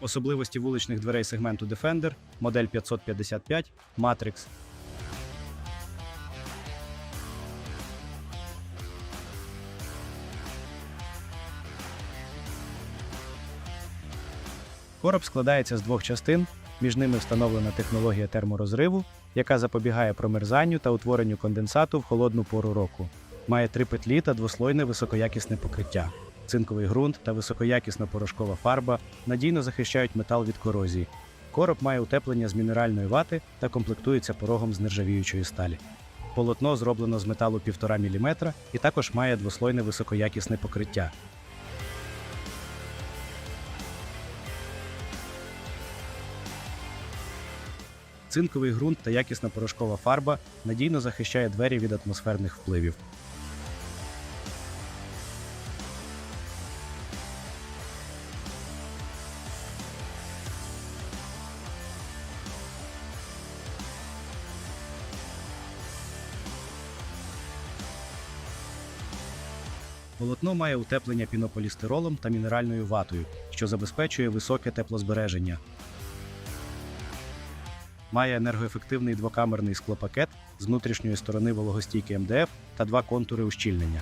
Особливості вуличних дверей сегменту Defender, модель 555, Matrix. Короб складається з двох частин. Між ними встановлена технологія терморозриву, яка запобігає промерзанню та утворенню конденсату в холодну пору року. Має три петлі та двослойне високоякісне покриття. Цинковий ґрунт та високоякісна порошкова фарба надійно захищають метал від корозії. Короб має утеплення з мінеральної вати та комплектується порогом з нержавіючої сталі. Полотно зроблено з металу 1,5 мм і також має двослойне високоякісне покриття. Цинковий ґрунт та якісна порошкова фарба надійно захищає двері від атмосферних впливів. Полотно має утеплення пінополістиролом та мінеральною ватою, що забезпечує високе теплозбереження. Має енергоефективний двокамерний склопакет з внутрішньої сторони вологостійки МДФ та два контури ущільнення.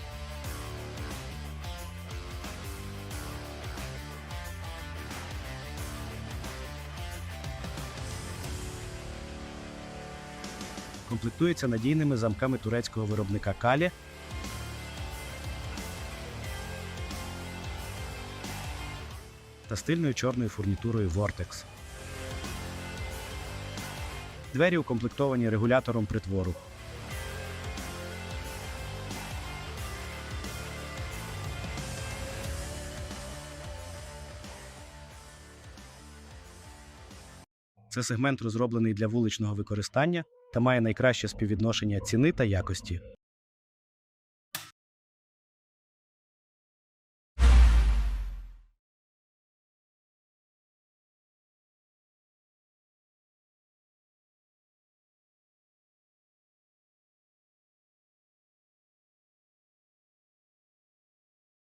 Комплектується надійними замками турецького виробника Калі та стильною чорною фурнітурою Vortex. Двері укомплектовані регулятором притвору. Це сегмент розроблений для вуличного використання та має найкраще співвідношення ціни та якості.